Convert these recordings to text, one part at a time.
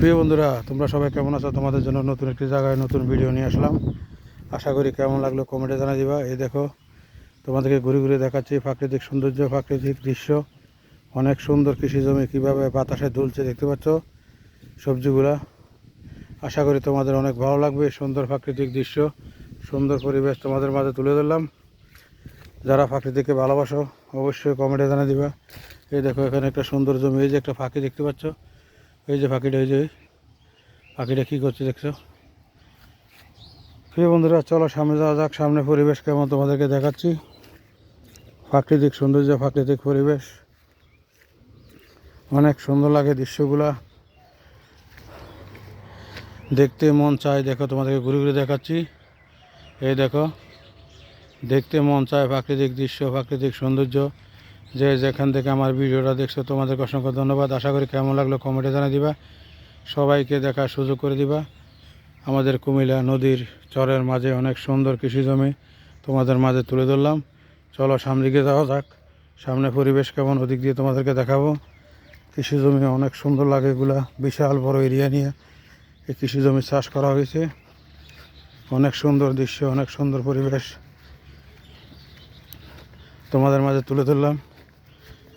প্রিয় বন্ধুরা, তোমরা সবাই কেমন আছো? তোমাদের জন্য নতুন একটি জায়গায় নতুন ভিডিও নিয়ে আসলাম। আশা করি কেমন লাগল কমেন্টে জানা দিবা। এই দেখো, তোমাদেরকে ঘুরে ঘুরে দেখাচ্ছি প্রাকৃতিক সৌন্দর্য, প্রাকৃতিক দৃশ্য। অনেক সুন্দর কৃষি জমি, কীভাবে বাতাসে দুলছে দেখতে পাচ্ছ সবজিগুলা। আশা করি তোমাদের অনেক ভালো লাগবে। সুন্দর প্রাকৃতিক দৃশ্য, সুন্দর পরিবেশ তোমাদের মাঝে তুলে ধরলাম। যারা প্রাকৃতিককে ভালোবাসো, অবশ্যই কমেন্টে জানা দিবা। এই দেখো, এখানে একটা সুন্দর জমি, এই যে একটা ফাঁকি দেখতে পাচ্ছ। এই যে পাখিটা, এই যে পাখিটা কী করছে দেখছ? প্রিয় বন্ধুরা, চলো সামনে যাওয়া যাক, সামনে পরিবেশ কেমন তোমাদেরকে দেখাচ্ছি। প্রাকৃতিক সৌন্দর্য, প্রাকৃতিক পরিবেশ। অনেক সুন্দর লাগে দৃশ্যগুলা। দেখতে মন চায়, দেখো তোমাদেরকে ঘুরে ঘুরে দেখাচ্ছি। এই দেখো, দেখতে মন চায় প্রাকৃতিক দৃশ্য, প্রাকৃতিক সৌন্দর্য। যে যেখান থেকে আমার ভিডিওটা দেখছ, তোমাদেরকে অসংখ্য ধন্যবাদ। আশা করি কেমন লাগল কমেন্টে জানিয়ে দিবা। সবাইকে দেখার সুযোগ করে দিবা। আমাদের কুমিল্লা নদীর চরের মাঝে অনেক সুন্দর কৃষি জমি তোমাদের মাঝে তুলে ধরলাম। চলো সামনে দিকে যাওয়া যাক। সামনে পরিবেশ কেমন, ওদিক দিয়ে তোমাদেরকে দেখাবো। কৃষি জমি অনেক সুন্দর লাগে এগুলা, বিশাল বড় এরিয়া নিয়ে এই কৃষি জমি চাষ করা হয়েছে। অনেক সুন্দর দৃশ্য, অনেক সুন্দর পরিবেশ তোমাদের মাঝে তুলে ধরলাম।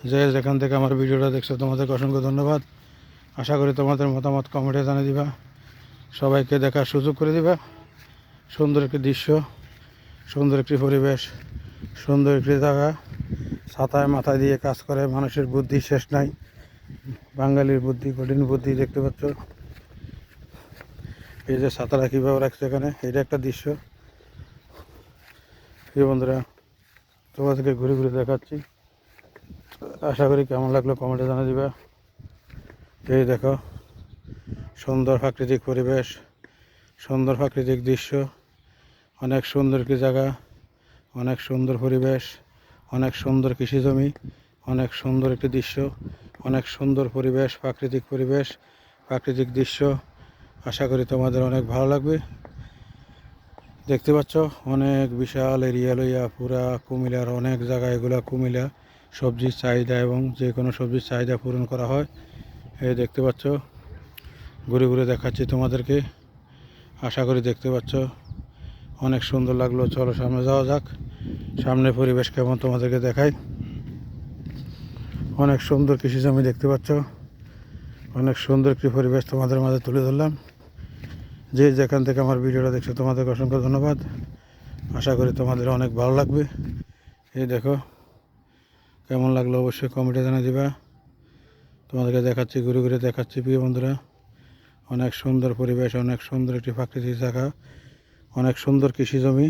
যে যেখান থেকে আমার ভিডিওটা দেখছ, তোমাদেরকে অসংখ্য ধন্যবাদ। আশা করি তোমাদের মতামত কমেন্টে জানিয়ে দিবা। সবাইকে দেখার সুযোগ করে দিবা। সুন্দর একটি দৃশ্য, সুন্দর একটি পরিবেশ, সুন্দর একটি জায়গা। ছাতায় মাথায় দিয়ে কাজ করে, মানুষের বুদ্ধি শেষ নাই। বাঙালির বুদ্ধি, কঠিন বুদ্ধি দেখতে পাচ্ছ। এই যে ছাতাটা কীভাবে রাখছে এখানে, এটা একটা দৃশ্য। প্রিয় বন্ধুরা, তোমাদেরকে ঘুরে ঘুরে দেখাচ্ছি। আশা করি কেমন লাগল কমেন্টে জানা দিবে। এই দেখো, সুন্দর প্রাকৃতিক পরিবেশ, সুন্দর প্রাকৃতিক দৃশ্য, অনেক সুন্দর একটি জায়গা, অনেক সুন্দর পরিবেশ, অনেক সুন্দর কৃষি জমি, অনেক সুন্দর একটি দৃশ্য, অনেক সুন্দর পরিবেশ, প্রাকৃতিক পরিবেশ, প্রাকৃতিক দৃশ্য। আশা করি তোমাদের অনেক ভালো লাগবে। দেখতে পাচ্ছ, অনেক বিশাল এরিয়া লইয়া পুরা কুমিলার অনেক জায়গা, এগুলা কুমিল্লা। সবজির চাহিদা এবং যে কোনো সবজির চাহিদা পূরণ করা হয়। এই দেখতে পাচ্ছ, ঘুরে ঘুরে দেখাচ্ছি তোমাদেরকে। আশা করি দেখতে পাচ্ছ, অনেক সুন্দর লাগল। চলো সামনে যাওয়া যাক। সামনে পরিবেশ কেমন তোমাদেরকে দেখাই। অনেক সুন্দর কৃষি জমি দেখতে পাচ্ছ। অনেক সুন্দর একটি পরিবেশ তোমাদের মাঝে তুলে ধরলাম। যে যেখান থেকে আমার ভিডিওটা দেখছ তোমাদেরকে অসংখ্য ধন্যবাদ। আশা করি তোমাদের অনেক ভালো লাগবে। এই দেখো কেমন লাগল অবশ্যই কমেন্টে জানিয়ে দেবা। তোমাদেরকে দেখাচ্ছি, ঘুরে ঘুরে দেখাচ্ছি প্রিয় বন্ধুরা। অনেক সুন্দর পরিবেশ, অনেক সুন্দর একটি প্রাকৃতিক জায়গা, অনেক সুন্দর কৃষি জমি।